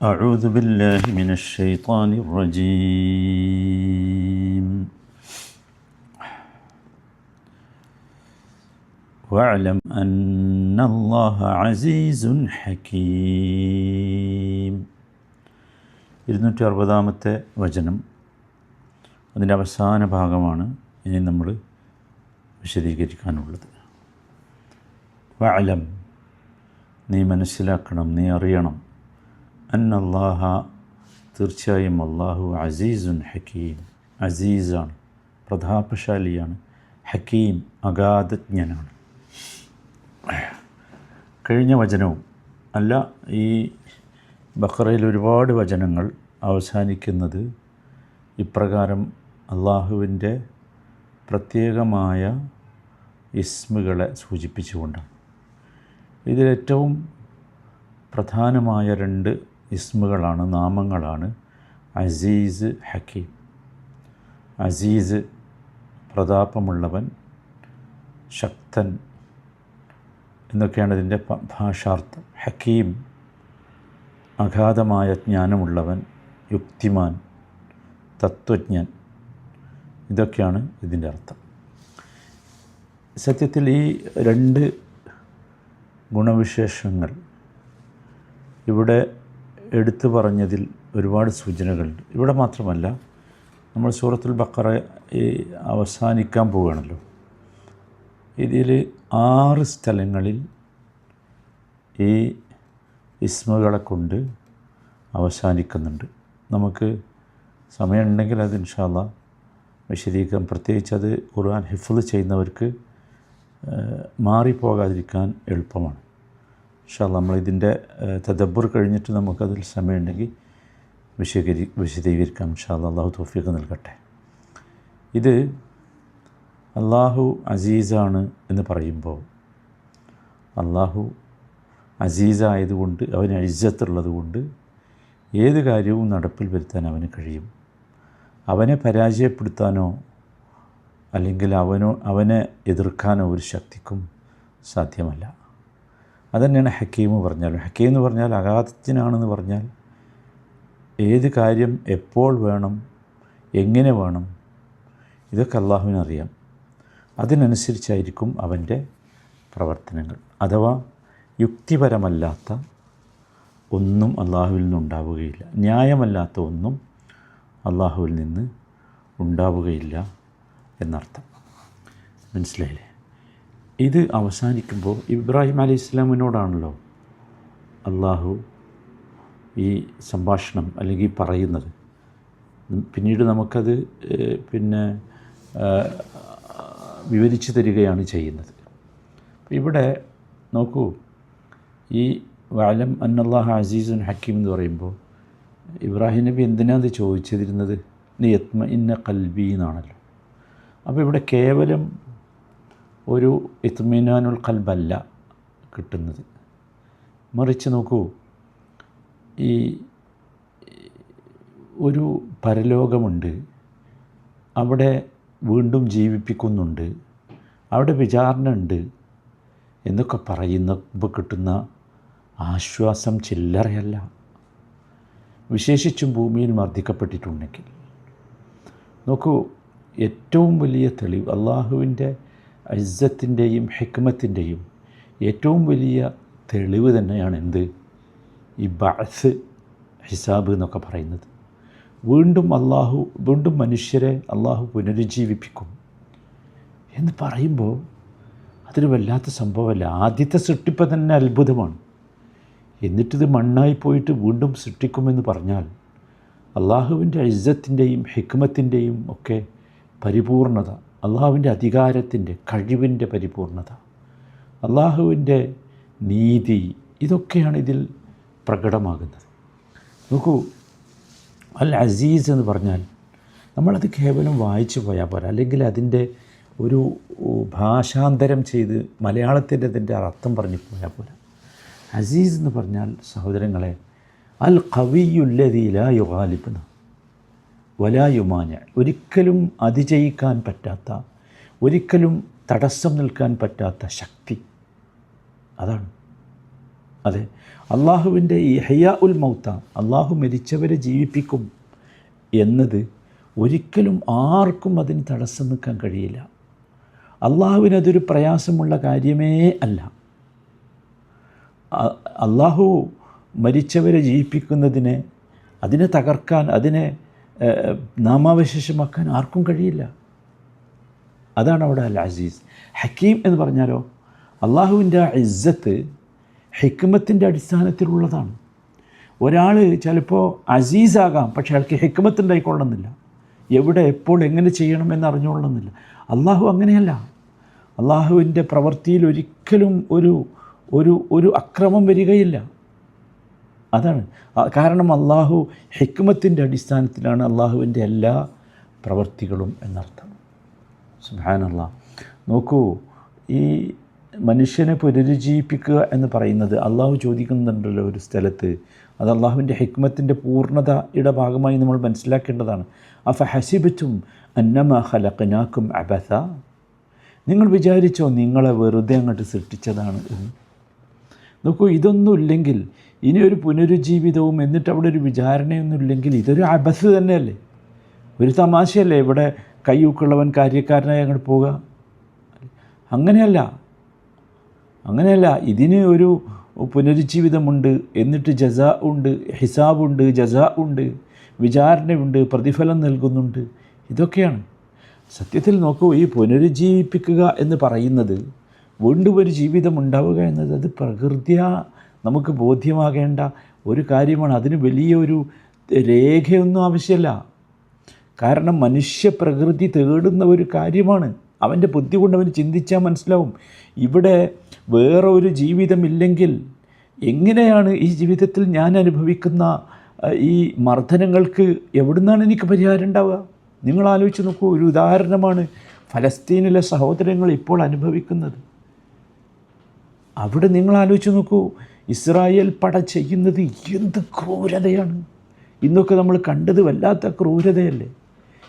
أعوذ بالله من الشيطان الرجيم واعلم أن الله عزيز حكيم ഇരുന്നൂറ്റി അറുപതാമത്തെ വചനം അതിൻ്റെ അവസാന ഭാഗമാണ് ഇനി നമ്മൾ വിശദീകരിക്കാനുള്ളത് വഅലം നീ മനസ്സിലാക്കണം നീ അറിയണം അന്നല്ലാഹ തീർച്ചയായും അള്ളാഹു അസീസുൻ ഹക്കീം. അസീസാണ് പ്രതാപശാലിയാണ് ഹക്കീം അഗാധജ്ഞനാണ്. കഴിഞ്ഞ വചനവും അല്ല ഈ ബഖറയിൽ ഒരുപാട് വചനങ്ങൾ അവസാനിക്കുന്നത് ഇപ്രകാരം അള്ളാഹുവിന്റെ പ്രത്യേകമായ ഇസ്മുകളെ സൂചിപ്പിച്ചുകൊണ്ടാണ്. ഇതിലേറ്റവും പ്രധാനമായ രണ്ട് ഇസ്മുകളാണ് നാമങ്ങളാണ്. അസീസ് ഹക്കീം. അസീസ് പ്രതാപമുള്ളവൻ ശക്തൻ എന്നൊക്കെയാണ് ഇതിന്റെ ഭാഷാർത്ഥം. ഹക്കീം അഗാധമായ ജ്ഞാനമുള്ളവൻ യുക്തിമാൻ തത്വജ്ഞൻ ഇതൊക്കെയാണ് ഇതിന്റെ അർത്ഥം. സത്യത്തിൽ ഈ രണ്ട് ഗുണവിശേഷങ്ങൾ ഇവിടെ എടുത്തു പറഞ്ഞതിൽ ഒരുപാട് സൂചനകളുണ്ട്. ഇവിടെ മാത്രമല്ല നമ്മൾ സൂറത്തുൽ ബക്കറ അവസാനിക്കാൻ പോവുകയാണല്ലോ. ഇതിൽ ആറ് സ്ഥലങ്ങളിൽ ഈ ഇസ്മുകളെ കൊണ്ട് അവസാനിക്കുന്നുണ്ട്. നമുക്ക് സമയമുണ്ടെങ്കിൽ അത് ഇൻഷാല്ല വിശദീകരിക്കാം. പ്രത്യേകിച്ച് അത് ഖുർആൻ ഹിഫ്ള് ചെയ്യുന്നവർക്ക് മാറിപ്പോകാതിരിക്കാൻ എളുപ്പമാണ്. ഇൻഷാല്ല നമ്മളിതിന്റെ തദബ്ബർ കഴിഞ്ഞിട്ട് നമുക്കതിൽ സമയമുണ്ടെങ്കിൽ വിശദീകരി വിശദീകരിക്കാം. ഇൻഷാല്ല അള്ളാഹു തോഫീഖ് നൽകട്ടെ. ഇത് അള്ളാഹു അസീസാണ് എന്ന് പറയുമ്പോൾ അള്ളാഹു അസീസായതുകൊണ്ട് അവന് അഴിജത്തുള്ളത് കൊണ്ട് ഏത് കാര്യവും നടപ്പിൽ വരുത്താൻ അവന് കഴിയും. അവനെ പരാജയപ്പെടുത്താനോ അല്ലെങ്കിൽ അവനോ അവനെ എതിർക്കാനോ ഒരു ശക്തിക്കും സാധ്യമല്ല. അതുതന്നെയാണ് ഹക്കീം പറഞ്ഞാലും ഹക്കീം എന്ന് പറഞ്ഞാൽ അഗാധത്തിനാണെന്ന് പറഞ്ഞാൽ ഏത് കാര്യം എപ്പോൾ വേണം എങ്ങനെ വേണം ഇതൊക്കെ അള്ളാഹുവിനറിയാം. അതിനനുസരിച്ചായിരിക്കും അവന്റെ പ്രവർത്തനങ്ങൾ. അഥവാ യുക്തിപരമല്ലാത്ത ഒന്നും അള്ളാഹുവിൽ നിന്നുണ്ടാവുകയില്ല ന്യായമല്ലാത്ത ഒന്നും അള്ളാഹുവിൽ നിന്ന് ഉണ്ടാവുകയില്ല എന്നർത്ഥം. മനസ്സിലായില്ലേ? ഇത് അവസാനിക്കുമ്പോൾ ഇബ്രാഹിം അലി ഇസ്ലാമിനോടാണല്ലോ അള്ളാഹു ഈ സംഭാഷണം അല്ലെങ്കിൽ പറയുന്നത്. പിന്നീട് നമുക്കത് പിന്നെ വിവരിച്ചു തരികയാണ് ചെയ്യുന്നത്. ഇവിടെ നോക്കൂ ഈ വാലം അന്നല്ലാഹ് അസീസുൻ ഹക്കീം എന്ന് പറയുമ്പോൾ ഇബ്രാഹിം നബി എന്തിനാണ് ചോദിച്ചിരുന്നത് നീ യത്മ ഇന്ന കൽബി എന്നാണല്ലോ. അപ്പോൾ ഇവിടെ കേവലം ഒരു ഇത്മിനാനുൽ കൽബല്ല കിട്ടുന്നത്. മറിച്ച് നോക്കൂ ഈ ഒരു പരലോകമുണ്ട് അവിടെ വീണ്ടും ജീവിപ്പിക്കുന്നുണ്ട് അവിടെ വിചാരണ ഉണ്ട് എന്നൊക്കെ പറയുന്നപ്പോൾ കിട്ടുന്ന ആശ്വാസം ചില്ലറയല്ല. വിശേഷിച്ചും ഭൂമിയിൽ മർദ്ദിക്കപ്പെട്ടിട്ടുണ്ടെങ്കിൽ. നോക്കൂ ഏറ്റവും വലിയ തെളിവ് അള്ളാഹുവിന്റെ ഇസ്സത്തിന്റെയും ഹിക്മത്തിന്റെയും ഏറ്റവും വലിയ തെളിവ് തന്നെയാണ് എന്ത്? ഈ ബഅസ് ഹിസാബ് എന്നൊക്കെ പറയുന്നത്. വീണ്ടും അള്ളാഹു വീണ്ടും മനുഷ്യരെ അള്ളാഹു പുനരുജ്ജീവിപ്പിക്കും എന്ന് പറയുമ്പോൾ അതൊരു വല്ലാത്ത സംഭവമല്ല. ആദ്യത്തെ സൃഷ്ടിപ്പ് തന്നെ അത്ഭുതമാണ്. എന്നിട്ടിത് മണ്ണായി പോയിട്ട് വീണ്ടും സൃഷ്ടിക്കുമെന്ന് പറഞ്ഞാൽ അള്ളാഹുവിന്റെ ഇജ്ജത്തിന്റെയും ഹിക്മത്തിന്റെയും ഒക്കെ പരിപൂർണത അള്ളാഹുവിന്റെ അധികാരത്തിന്റെ കഴിവിന്റെ പരിപൂർണത അള്ളാഹുവിന്റെ നീതി ഇതൊക്കെയാണ് ഇതിൽ പ്രകടമാകുന്നത്. നോക്കൂ അൽ അസീസ് എന്ന് പറഞ്ഞാൽ നമ്മളത് കേവലം വായിച്ചു പോയാൽ പോരാ. അല്ലെങ്കിൽ അതിന്റെ ഒരു ഭാഷാന്തരം ചെയ്ത് മലയാളത്തിന്റെ അതിന്റെ അർത്ഥം പറഞ്ഞു പോയാൽ പോരാ. അസീസ് എന്ന് പറഞ്ഞാൽ സഹോദരങ്ങളെ അൽ കവിയുല്ലതീല യുഗാലിബ് വലായുമാന ഒരിക്കലും അതിജയിക്കാൻ പറ്റാത്ത ഒരിക്കലും തടസ്സം നിൽക്കാൻ പറ്റാത്ത ശക്തി. അതാണ്. അതെ. അള്ളാഹുവിന്റെ ഈ ഹയ്യ ഉൽ മൗത്ത അള്ളാഹു മരിച്ചവരെ ജീവിപ്പിക്കും എന്നത് ഒരിക്കലും ആർക്കും അതിന് തടസ്സം നിൽക്കാൻ കഴിയില്ല. അള്ളാഹുവിനതൊരു പ്രയാസമുള്ള കാര്യമേ അല്ല. അള്ളാഹു മരിച്ചവരെ ജീവിപ്പിക്കുന്നതിനെ അതിനെ തകർക്കാൻ അതിനെ നാമാവശേഷമാക്കാൻ ആർക്കും കഴിയില്ല. അതാണ് അവിടെ അൽ അസീസ് ഹക്കീം എന്ന് പറഞ്ഞാലോ അള്ളാഹുവിന്റെ ആ ഇസ്സത്ത് ഹിക്മത്തിന്റെ അടിസ്ഥാനത്തിലുള്ളതാണ്. ഒരാൾ ചിലപ്പോൾ അസീസാകാം പക്ഷേ അയാൾക്ക് ഹിക്മത്ത് ഉണ്ടായിക്കൊള്ളുന്നില്ല എവിടെ എപ്പോൾ എങ്ങനെ ചെയ്യണമെന്ന് അറിഞ്ഞുകൊള്ളണമെന്നില്ല. അള്ളാഹു അങ്ങനെയല്ല. അള്ളാഹുവിന്റെ പ്രവൃത്തിയിൽ ഒരിക്കലും ഒരു ഒരു ഒരു അക്രമം വരികയില്ല. അതാണ്. കാരണം അള്ളാഹു ഹിക്മത്തിന്റെ അടിസ്ഥാനത്തിലാണ് അള്ളാഹുവിന്റെ എല്ലാ പ്രവൃത്തികളും എന്നർത്ഥം. സുബാനല്ല നോക്കൂ ഈ മനുഷ്യനെ പുനരുജ്ജീവിപ്പിക്കുക എന്ന് പറയുന്നത് അള്ളാഹു ചോദിക്കുന്നുണ്ടല്ലോ ഒരു സ്ഥലത്ത്. അത് അള്ളാഹുവിന്റെ ഹിക്മത്തിന്റെ പൂർണതയുടെ ഭാഗമായി നമ്മൾ മനസ്സിലാക്കേണ്ടതാണ്. അഫ ഹസിബറ്റും അന്നമ ഹലക്കനാക്കും അബസ. നിങ്ങൾ വിചാരിച്ചോ നിങ്ങളെ വെറുതെ അങ്ങോട്ട് സൃഷ്ടിച്ചതാണ് നോക്കൂ ഇതൊന്നുമില്ലെങ്കിൽ ഇനി ഒരു പുനരുജ്ജീവിതവും എന്നിട്ട് അവിടെ ഒരു വിചാരണയൊന്നും ഇല്ലെങ്കിൽ ഇതൊരു അബസ് തന്നെയല്ലേ? ഒരു തമാശയല്ലേ ഇവിടെ കയ്യൂക്കുള്ളവൻ കാര്യക്കാരനായി അങ്ങോട്ട് പോവുക? അങ്ങനെയല്ല. അങ്ങനെയല്ല. ഇതിന് ഒരു പുനരുജ്ജീവിതമുണ്ട് എന്നിട്ട് ജസ ഉണ്ട് ഹിസാബുണ്ട് ജസ ഉണ്ട് വിചാരണയുണ്ട് പ്രതിഫലം നൽകുന്നുണ്ട്. ഇതൊക്കെയാണ്. സത്യത്തിൽ നോക്കൂ ഈ പുനരുജ്ജീവിപ്പിക്കുക എന്ന് പറയുന്നത് വീണ്ടും ഒരു ജീവിതം ഉണ്ടാവുക എന്നത് അത് പ്രകൃതിയ നമുക്ക് ബോധ്യമാകേണ്ട ഒരു കാര്യമാണ്. അതിന് വലിയൊരു രേഖയൊന്നും ആവശ്യമില്ല. കാരണം മനുഷ്യ പ്രകൃതി തേടുന്ന ഒരു കാര്യമാണ്. അവന്റെ ബുദ്ധി കൊണ്ട് അവന് ചിന്തിച്ചാൽ മനസ്സിലാവും. ഇവിടെ വേറെ ഒരു ജീവിതമില്ലെങ്കിൽ എങ്ങനെയാണ് ഈ ജീവിതത്തിൽ ഞാൻ അനുഭവിക്കുന്ന ഈ മർദ്ദനങ്ങൾക്ക് എവിടുന്നാണ് എനിക്ക് പരിഹാരം ഉണ്ടാവുക? നിങ്ങൾ ആലോചിച്ച് നോക്കൂ. ഒരു ഉദാഹരണമാണ് ഫലസ്തീനിലെ സഹോദരങ്ങൾ ഇപ്പോൾ അനുഭവിക്കുന്നത്. അവിടെ നിങ്ങൾ ആലോചിച്ച് നോക്കൂ ഇസ്രായേൽ പട ചെയ്യുന്നത് എന്ത് ക്രൂരതയാണ്? ഇന്നൊക്കെ നമ്മൾ കണ്ടത് വല്ലാത്ത ക്രൂരതയല്ലേ?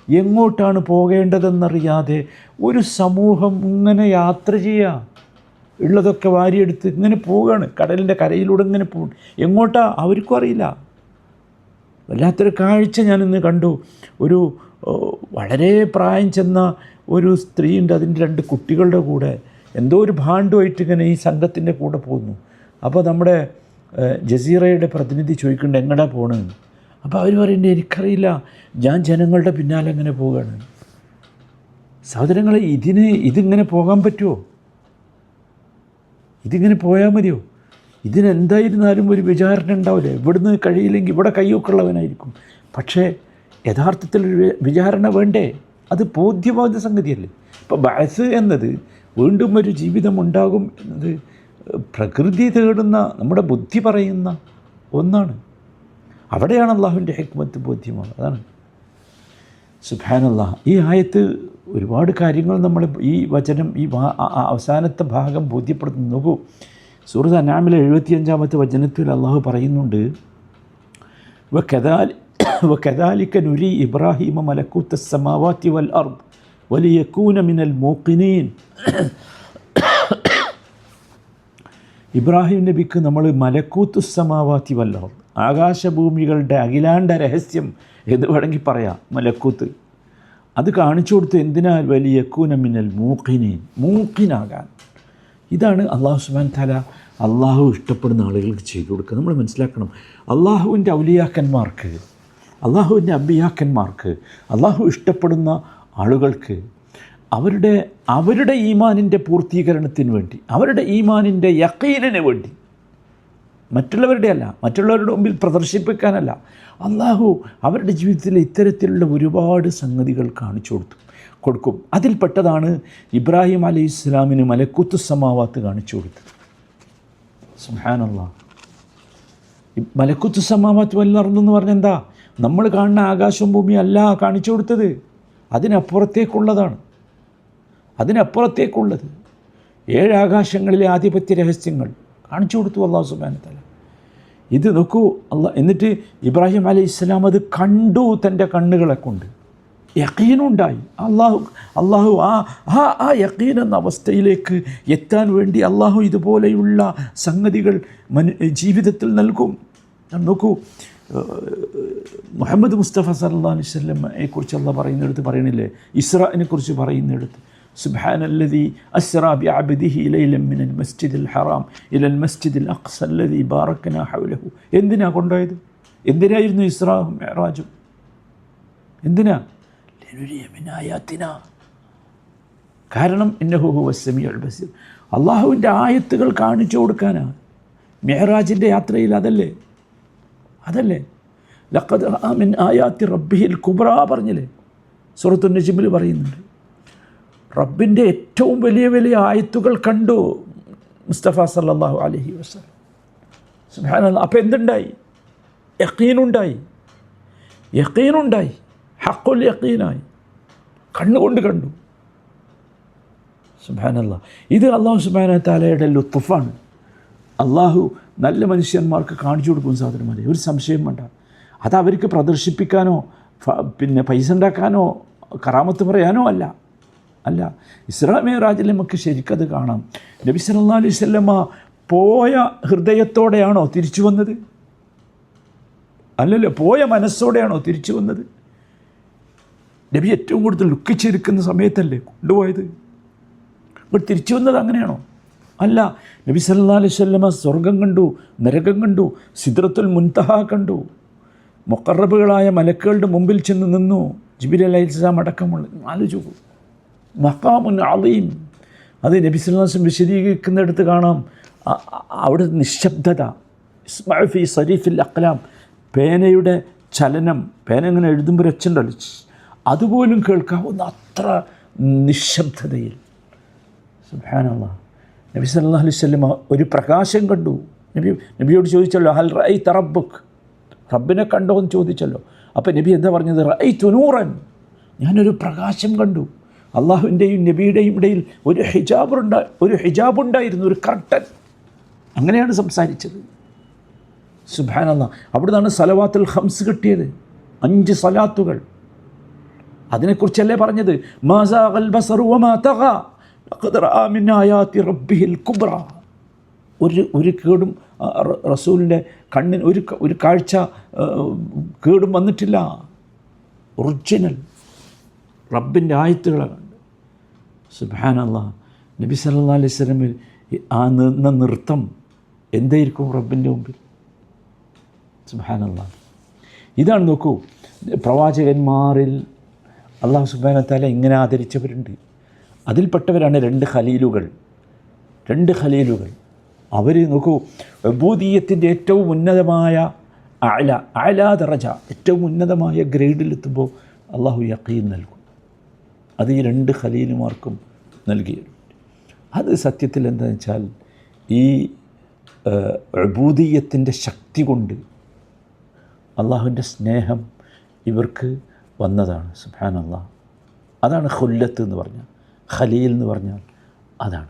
എങ്ങോട്ടാണ് പോകേണ്ടതെന്നറിയാതെ ഒരു സമൂഹം ഇങ്ങനെ യാത്ര ചെയ്യുക ഉള്ളതൊക്കെ വാരിയെടുത്ത് ഇങ്ങനെ പോവുകയാണ് കടലിന്റെ കരയിലൂടെ ഇങ്ങനെ പോകും എങ്ങോട്ടാ? അവർക്കും അറിയില്ല. വല്ലാത്തൊരു കാഴ്ച ഞാനിന്ന് കണ്ടു. ഒരു വളരെ പ്രായം ചെന്ന ഒരു സ്ത്രീയുണ്ട് അതിന്റെ രണ്ട് കുട്ടികളുടെ കൂടെ. എന്തോ ഒരു ഭാണ്ഡുമായിട്ട് ഇങ്ങനെ ഈ സംഘത്തിന്റെ കൂടെ പോകുന്നു. അപ്പോൾ നമ്മുടെ ജസീറയുടെ പ്രതിനിധി ചോദിക്കുന്നുണ്ട് എങ്ങടാ പോണെന്ന് അപ്പോൾ അവർ പറയുന്നത് എനിക്കറിയില്ല ഞാൻ ജനങ്ങളുടെ പിന്നാലെ എങ്ങനെ പോവുകയാണ്. സഹോദരങ്ങളെ ഇതിന് ഇതിങ്ങനെ പോകാൻ പറ്റുമോ? ഇതിങ്ങനെ പോയാൽ മതിയോ? ഇതിനെന്തായിരുന്നാലും ഒരു വിചാരണ ഉണ്ടാവില്ല? ഇവിടുന്ന് കഴിയില്ലെങ്കിൽ ഇവിടെ കയ്യൊക്കെയുള്ളവനായിരിക്കും പക്ഷേ വി- വിചാരണ വേണ്ടേ? അത് ബോധ്യബോധ സംഗതിയല്ലേ? ഇപ്പോൾ ബാസ് എന്നത് വീണ്ടും ഒരു ജീവിതമുണ്ടാകും എന്നത് പ്രകൃതി തേടുന്ന നമ്മുടെ ബുദ്ധി പറയുന്ന ഒന്നാണ്. അവിടെയാണ് അള്ളാഹുവിന്റെ ഹെക്മത്ത് ബോധ്യമാണ് അതാണ്. സുബാനല്ലാഹ് ഈ ആയത്ത് ഒരുപാട് കാര്യങ്ങൾ നമ്മൾ ഈ വചനം ഈ അവസാനത്തെ ഭാഗം ബോധ്യപ്പെടുത്തുന്നു. നോക്കൂ സൂറത്ത് അനാമിലെ എഴുപത്തിയഞ്ചാമത്തെ വചനത്തിൽ അള്ളാഹു പറയുന്നുണ്ട് വ കദാൽ വ ഇബ്രാഹിമ മലക്കൂത്ത സമാവാത്തി വൽ അർബ് വലിയക്കൂന മിനൽ മൂക്കിനീൻ ഇബ്രാഹിം നബിക്ക് നമ്മൾ മലക്കൂത്തു സമാവാത്തി വല്ലവർ ആകാശഭൂമികളുടെ അഖിലാണ്ട രഹസ്യം എന്ന് വേണമെങ്കിൽ പറയാം മലക്കൂത്ത്. അത് കാണിച്ചു കൊടുത്ത് എന്തിനാൽ? വലിയ കൂനമിനൽ മൂക്കിനീൻ മൂക്കിനാകാൻ ഇതാണ് അള്ളാഹു സുബാൻ തല അള്ളാഹു ഇഷ്ടപ്പെടുന്ന ആളുകൾക്ക് ചെയ്തു കൊടുക്കുക നമ്മൾ മനസ്സിലാക്കണം അള്ളാഹുവിന്റെ ഔലിയാക്കന്മാർക്ക് അള്ളാഹുവിന്റെ അബിയാക്കന്മാർക്ക് അള്ളാഹു ഇഷ്ടപ്പെടുന്ന ആളുകൾക്ക് അവരുടെ അവരുടെ ഈമാനിന്റെ പൂർത്തീകരണത്തിന് വേണ്ടി അവരുടെ ഈമാനിന്റെ യക്കീനിന് വേണ്ടി മറ്റുള്ളവരുടെ അല്ല മറ്റുള്ളവരുടെ മുമ്പിൽ പ്രദർശിപ്പിക്കാനല്ല അള്ളാഹു അവരുടെ ജീവിതത്തിൽ ഇത്തരത്തിലുള്ള ഒരുപാട് സംഗതികൾ കാണിച്ചു കൊടുത്തു കൊടുക്കും. അതിൽപ്പെട്ടതാണ് ഇബ്രാഹിം അലൈഹി ഇസ്ലാമിന് മലക്കുത്തു സമാവാത്ത് കാണിച്ചു കൊടുത്തത്. സുഹാനല്ലാ മലക്കുത്തു സമാവാത്ത് വല്ലർന്നു എന്ന് പറഞ്ഞെന്താ നമ്മൾ കാണുന്ന ആകാശവും ഭൂമിയും അല്ല കാണിച്ചു കൊടുത്തത്. അതിനപ്പുറത്തേക്കുള്ളതാണ്. അതിനപ്പുറത്തേക്കുള്ളത്. ഏഴാകാശങ്ങളിലെ ആധിപത്യ രഹസ്യങ്ങൾ കാണിച്ചു കൊടുത്തു അള്ളാഹു സുബാനത്തല ഇത് നോക്കൂ അല്ല എന്നിട്ട് ഇബ്രാഹിം അലൈഹി ഇസ്ലാം അത് കണ്ടു തന്റെ കണ്ണുകളെ കൊണ്ട്. യക്കീനുണ്ടായി അള്ളാഹു അള്ളാഹു ആ ആ ആ യക്കീൻ എന്ന അവസ്ഥയിലേക്ക് എത്താൻ വേണ്ടി അള്ളാഹു ഇതുപോലെയുള്ള സംഗതികൾ മനു ജീവിതത്തിൽ നൽകും. നോക്കൂ മുഹമ്മദ് മുസ്തഫ സല്ലാ അലൈഹി സ്വല്ലമയെ കുറിച്ച് അല്ല പറയുന്നിടത്ത് പറയണില്ലേ ഇസ്രാനെ കുറിച്ച് പറയുന്നിടത്ത് سبحان الذي أسرى بعبده ليلا من المسجد الحرام إلى المسجد الأقصى الذي باركنا حوله എന്തിനാ കൊണ്ടുപോയത് എന്തിനായിരുന്നു ഇസ്രാഹും മെഹറാജും എന്തിനാ ലിനുരിയമിനായാത്തിന കാരണം ഇന്നഹു വസ്സമി അൽ ബസീർ അള്ളാഹുവിൻ്റെ ആയത്തുകൾ കാണിച്ചു കൊടുക്കാനാണ് മെഹറാജിൻ്റെ യാത്രയിൽ അതല്ലേ അതല്ലേ? ലഖദ് ആമിൻ ആയാത്തി റബ്ബിഹിൽ കുബ്ര പറഞ്ഞില്ലേ? സുഹൃത്തു നജിമിൽ പറയുന്നുണ്ട്. റബ്ബിന്റെ ഏറ്റവും വലിയ വലിയ ആയത്തുകൾ കണ്ടു മുസ്തഫ സല്ലാഹു അലഹി വസ്ലം സുബാനല്ല അപ്പോൾ എന്തുണ്ടായി? യക്കീനുണ്ടായി യക്കീനുണ്ടായി ഹക്കുൽ യക്കീനായി കണ്ണുകൊണ്ട് കണ്ടു. സുബാനല്ല ഇത് അള്ളാഹു സുബാന താലയുടെ ലുത്തുഫാണ് അള്ളാഹു നല്ല മനുഷ്യന്മാർക്ക് കാണിച്ചു കൊടുക്കുന്ന സാധനമാരെ ഒരു സംശയം വേണ്ട. അത് അവർക്ക് പ്രദർശിപ്പിക്കാനോ പിന്നെ പൈസ ഉണ്ടാക്കാനോ കറാമത്ത് പറയാനോ അല്ല. അല്ല. ഇസ്ലാമിയ രാജിൽ നമുക്ക് ശരിക്കത് കാണാം. നബി സല്ലാ അലൈഹി സ്വല്ലമ്മ പോയ ഹൃദയത്തോടെയാണോ തിരിച്ചു വന്നത്? അല്ലല്ലോ പോയ മനസ്സോടെയാണോ തിരിച്ചു വന്നത്? നബി ഏറ്റവും കൂടുതൽ ലുക്കിച്ചിരിക്കുന്ന സമയത്തല്ലേ കൊണ്ടുപോയത്? ഇവിടെ തിരിച്ചു വന്നത് അങ്ങനെയാണോ? അല്ല നബി സല്ലാ അലൈഹി സ്വല്ല സ്വർഗം കണ്ടു നരകം കണ്ടു സിദ്രത്തുൽ മുൻതഹ കണ്ടു. മൊക്കറബുകളായ മലക്കുകളുടെ മുമ്പിൽ ചെന്ന് നിന്നു. ജിബിൽ അലൈഹി സ്വലാം അടക്കമുള്ള ആലോചിച്ചു മഹാമുൻ അലീം. അത് നബി സല്ലാസ്ലം വിശദീകരിക്കുന്നിടത്ത് കാണാം. അവിടെ നിശബ്ദത. ഇസ്മാഫി സരീഫിൽ അക്ലാം പേനയുടെ ചലനം പേന ഇങ്ങനെ എഴുതുമ്പോൾ അച്ഛന്റെ അതുപോലും കേൾക്കാവുന്ന അത്ര നിശബ്ദതയിൽ. സുബാനല്ല നബി സല്ലാ അലൈഹി സ്വല്ലം ഒരു പ്രകാശം കണ്ടു. നബി നബിയോട് ചോദിച്ചല്ലോ ഹൽ റൈ തറബുക്ക് റബ്ബിനെ കണ്ടോ എന്ന് ചോദിച്ചല്ലോ. അപ്പോൾ നബി എന്താ പറഞ്ഞത്? റൈ തുനൂറൻ ഞാനൊരു പ്രകാശം കണ്ടു. അള്ളാഹുവിന്റെയും നബിയുടെയും ഇടയിൽ ഒരു ഹിജാബുണ്ട ഒരു ഹിജാബുണ്ടായിരുന്നു ഒരു കർട്ടൻ. അങ്ങനെയാണ് സംസാരിച്ചത്. സുബാനല്ല അവിടുന്നാണ് സലവാത്തുൽ ഹംസ് കിട്ടിയത്. അഞ്ച് സലാത്തുകൾ. അതിനെക്കുറിച്ചല്ലേ പറഞ്ഞത്? ഒരു ഒരു കേടും റസൂലിന്റെ കണ്ണിന് ഒരു ഒരു കാഴ്ച കേടും വന്നിട്ടില്ല. ഒറിജിനൽ. റബ്ബിന്റെ ആയത്തുകളെ കണ്ട് സുബാനല്ല നബി സല്ലാ അലൈഹി സ്വലമിൽ ആ നിന്ന നൃത്തം എന്തായിരിക്കും റബ്ബിന്റെ മുമ്പിൽ? സുബാനല്ല ഇതാണ് നോക്കൂ പ്രവാചകന്മാരിൽ അള്ളാഹു സുബാന താല ഇങ്ങനെ ആദരിച്ചവരുണ്ട്. അതിൽപ്പെട്ടവരാണ് രണ്ട് ഖലീലുകൾ. രണ്ട് ഖലീലുകൾ. അവർ നോക്കൂ ബൂദീയത്തിന്റെ ഏറ്റവും ഉന്നതമായ അല അല ദറജ ഏറ്റവും ഉന്നതമായ ഗ്രേഡിലെത്തുമ്പോൾ അള്ളാഹു യക്കീൻ നൽകും. അത് ഈ രണ്ട് ഖലീലുമാർക്കും നൽകിയിട്ടുണ്ട്. അത് സത്യത്തിൽ എന്താണെന്ന് വെച്ചാൽ ഈ അബൂദീയത്തിന്റെ ശക്തി കൊണ്ട് അള്ളാഹുവിന്റെ സ്നേഹം ഇവർക്ക് വന്നതാണ്. അള്ളാഹ് അതാണ് ഖുല്ലത്ത് എന്ന് പറഞ്ഞാൽ. ഖലീൽ എന്ന് പറഞ്ഞാൽ അതാണ്.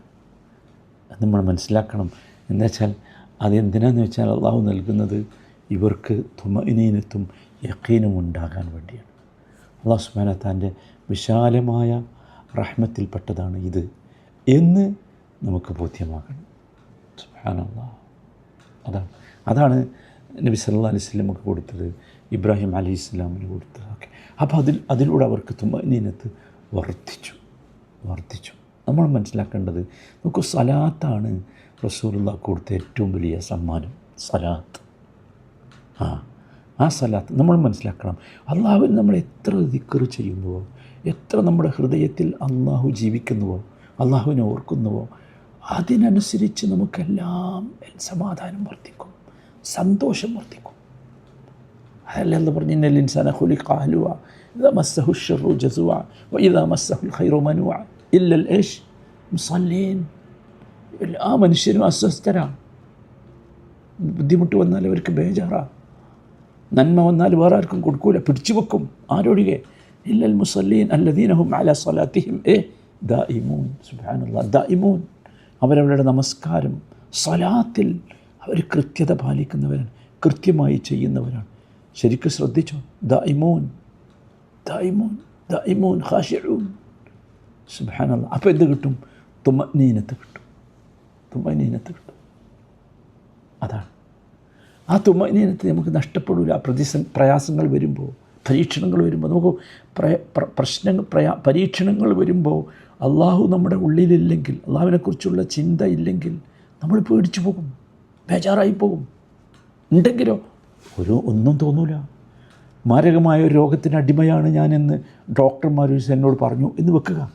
അത് നമ്മൾ മനസ്സിലാക്കണം. എന്നുവെച്ചാൽ അതെന്തിനാന്ന് വെച്ചാൽ അള്ളാഹു നൽകുന്നത് ഇവർക്ക് തുമനീനത്തും യക്കീനും ഉണ്ടാകാൻ വേണ്ടിയാണ്. അള്ളാഹു സുബാന താന്റെ വിശാലമായ റഹ്മത്തിൽപ്പെട്ടതാണ് ഇത് എന്ന് നമുക്ക് ബോധ്യമാകണം. സുബാനല്ലാ അതാണ്. അതാണ് നബി സല്ലാ അലൈഹി സ്വലമക്ക് കൊടുത്തത്. ഇബ്രാഹിം അലൈഹി സ്വലാമിന് കൊടുത്തത്. ഓക്കെ. അപ്പോൾ അതിൽ അതിലൂടെ അവർക്ക് തുമനീനത്ത് വർദ്ധിച്ചു. വർദ്ധിച്ചു. നമ്മൾ മനസ്സിലാക്കേണ്ടത് നമുക്ക് സലാത്താണ് റസൂലുള്ള കൊടുത്ത ഏറ്റവും വലിയ സമ്മാനം. സലാത്ത്. ആ ആ സലാത്ത് നമ്മൾ മനസ്സിലാക്കണം. അള്ളാഹുവിന് നമ്മൾ എത്ര ദിക്കറ് ചെയ്യുന്നുവോ എത്ര നമ്മുടെ ഹൃദയത്തിൽ അള്ളാഹു ജീവിക്കുന്നുവോ അള്ളാഹുവിനെ ഓർക്കുന്നുവോ അതിനനുസരിച്ച് നമുക്കെല്ലാം സമാധാനം വർദ്ധിക്കും സന്തോഷം വർദ്ധിക്കും. അതല്ല എന്ന് പറഞ്ഞ ഇന്നൽ ഇൻസാന ഹുലി കാലുവ ഇതാ മസ്സഹു ഷറു ജസുവ ഇതാ മസ്സഹുൽ ഖൈറു മനുവ ഇല്ലൽ ഏഷ് മുസല്ലീൻ എല്ലാ മനുഷ്യരും അസ്വസ്ഥരാണ് ബുദ്ധിമുട്ട് വന്നാൽ അവർക്ക് ബേജാറാ. നന്മ വന്നാൽ വേറെ ആർക്കും കൊടുക്കൂല. പിടിച്ചു വെക്കും ആരൊഴികെ ഇല്ലൽ മുസല്ലീൻ അല്ലദീനഹും അല സ്വലാത്തിഹിം. ഏ ദ ഇമൂൻ സുബാനുള്ള ദ ഇമൂൻ അവരവരുടെ നമസ്കാരം സ്വലാത്തിൽ അവർ കൃത്യത പാലിക്കുന്നവരാണ് കൃത്യമായി ചെയ്യുന്നവരാണ്. ശരിക്കും ശ്രദ്ധിച്ചോ? ദ ഇമൂൻ ദ ഇമൂൻ ദൈമൂൻ ഖാഷിഊൻ. സുബാനല്ല അപ്പോൾ എന്ത് കിട്ടും? തുമ്മനീനത്ത് കിട്ടും. തുമ്മനീനത്ത് കിട്ടും. അതാണ്. ആ തുമ്മനീനത്ത് നമുക്ക് നഷ്ടപ്പെടില്ല പ്രതിസ പ്രയാസങ്ങൾ വരുമ്പോൾ പരീക്ഷണങ്ങൾ വരുമ്പോൾ നമുക്ക് പ്ര പ്ര- പ്രശ്നങ്ങൾ പ്രയാ പരീക്ഷണങ്ങൾ വരുമ്പോൾ അള്ളാഹു നമ്മുടെ ഉള്ളിലില്ലെങ്കിൽ അള്ളാഹുവിനെക്കുറിച്ചുള്ള ചിന്ത ഇല്ലെങ്കിൽ നമ്മൾ പേടിച്ചു പോകും. ബേജാറായി പോകും. ഉണ്ടെങ്കിലോ? ഒരു ഒന്നും തോന്നൂല. മാരകമായ ഒരു രോഗത്തിന് അടിമയാണ് ഞാനെന്ന് ഡോക്ടർമാർ എന്നോട് പറഞ്ഞു എന്ന് വെക്കുക.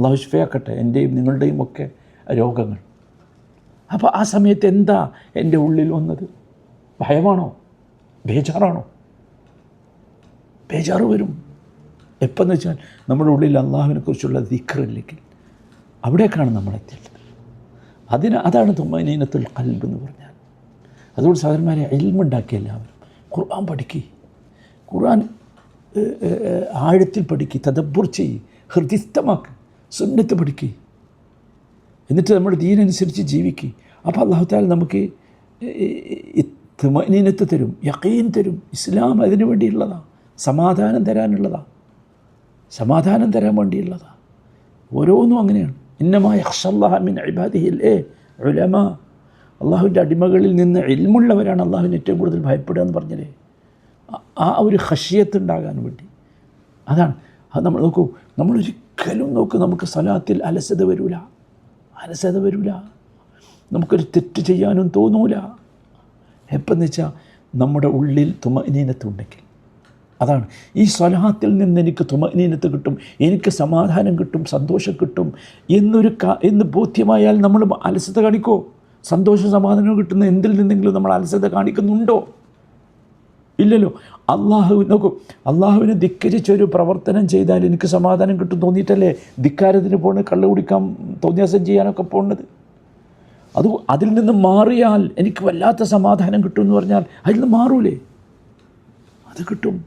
ലഹുഷ്ഫയാക്കട്ടെ എന്റെയും നിങ്ങളുടെയും ഒക്കെ രോഗങ്ങൾ. അപ്പോൾ ആ സമയത്ത് എന്താ എന്റെ ഉള്ളിൽ വന്നത്? ഭയമാണോ? ബേജാറാണോ? ബേജാറ് വരും. എപ്പോന്ന് വെച്ചാൽ നമ്മുടെ ഉള്ളിൽ അള്ളാഹുവിനെ കുറിച്ചുള്ള ദിക്കറില്ലെങ്കിൽ അവിടേക്കാണ് നമ്മളെത്തിയത് അതിന് അതാണ് തുമ്മനീനത്തുൽ കൽബ് എന്ന് പറഞ്ഞാൽ അതുകൊണ്ട് സഹോദരന്മാരെ എൽമുണ്ടാക്കി എല്ലാവരും. ഖുർആൻ പഠിക്കുക ഖുർആൻ ആഴത്തിൽ പഠിക്കുക തദബ്ബുർ ചെയ്യ് ഹൃദിസ്ഥമാക്കുക സുന്നത്ത് പഠിക്കുക എന്നിട്ട് നമ്മുടെ ദീനനുസരിച്ച് ജീവിക്കുക അപ്പോൾ അള്ളാഹു താല നമുക്ക് തുമനീനത്ത് തരും യക്കീൻ തരും ഇസ്ലാം അതിനു വേണ്ടിയുള്ളതാണ് സമാധാനം തരാനുള്ളതാണ് സമാധാനം തരാൻ വേണ്ടിയുള്ളതാണ് ഓരോന്നും അങ്ങനെയാണ്. ഇന്നമായ ഹഷല്ലാമിൻ അബാദിഹിൽ ഏ ഉലമ അള്ളാഹുവിന്റെ അടിമകളിൽ നിന്ന് ഇൽമുള്ളവരാണ് അള്ളാഹുവിന് ഏറ്റവും കൂടുതൽ ഭയപ്പെടുക എന്ന് പറഞ്ഞത്. ആ- ഒരു ഹഷിയത്ത് ഉണ്ടാകാൻ വേണ്ടി. അതാണ്. അത് നമ്മൾ നോക്കൂ നമ്മളൊരിക്കലും നോക്ക് നമുക്ക് സലാത്തിൽ അലസത വരൂല. അലസത വരൂല. നമുക്കൊരു തെറ്റ് ചെയ്യാനും തോന്നൂല. എപ്പെന്ന് വെച്ചാൽ നമ്മുടെ ഉള്ളിൽ തുമനീനത്തുണ്ടെങ്കിൽ അതാണ്. ഈ സ്വലാത്തിൽ നിന്ന് എനിക്ക് തുമനീനത്ത് കിട്ടും എനിക്ക് സമാധാനം കിട്ടും സന്തോഷം കിട്ടും എന്നൊരു എന്ന് ബോധ്യമായാൽ നമ്മൾ അലസത കാണിക്കോ? സന്തോഷം സമാധാനവും കിട്ടുന്ന എന്തിൽ നിന്നെങ്കിലും നമ്മൾ അലസത കാണിക്കുന്നുണ്ടോ? ഇല്ലല്ലോ. അള്ളാഹു നോക്കൂ അള്ളാഹുവിനെ ധിക്കരിച്ചൊരു പ്രവർത്തനം ചെയ്താൽ എനിക്ക് സമാധാനം കിട്ടും തോന്നിയിട്ടല്ലേ? ധിക്കാരത്തിന് പോകണത് കള്ളു കുടിക്കാൻ തോന്നിയാസം ചെയ്യാനൊക്കെ പോകുന്നത് അത് അതിൽ നിന്ന് മാറിയാൽ എനിക്ക് വല്ലാത്ത സമാധാനം കിട്ടും എന്ന് പറഞ്ഞാൽ അതിൽ നിന്ന് മാറൂലേ? അത് കിട്ടും.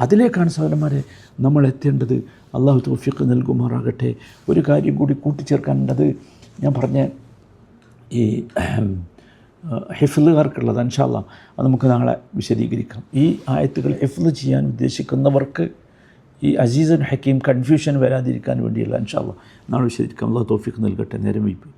അതിലേക്കാണ് സഹോദരന്മാരെ നമ്മൾ എത്തേണ്ടത്. അള്ളാഹു തോഫിക്ക് നൽകുമാറാകട്ടെ. ഒരു കാര്യം കൂടി കൂട്ടിച്ചേർക്കാനുള്ളത് ഞാൻ പറഞ്ഞ ഈ ഹിഫിലുകാർക്കുള്ളത് അൻഷാല്ല അത് നമുക്ക് നാളെ വിശദീകരിക്കാം. ഈ ആയത്തുകൾ ഹിഫിൽ ചെയ്യാൻ ഉദ്ദേശിക്കുന്നവർക്ക് ഈ അസീസൻ ഹക്കീം കൺഫ്യൂഷൻ വരാതിരിക്കാൻ വേണ്ടിയുള്ള അൻഷാല്ല നാളെ വിശദീകരിക്കാം. അള്ളാഹു തോഫിക്ക് നൽകട്ടെ. നേരം വൈപ്പ്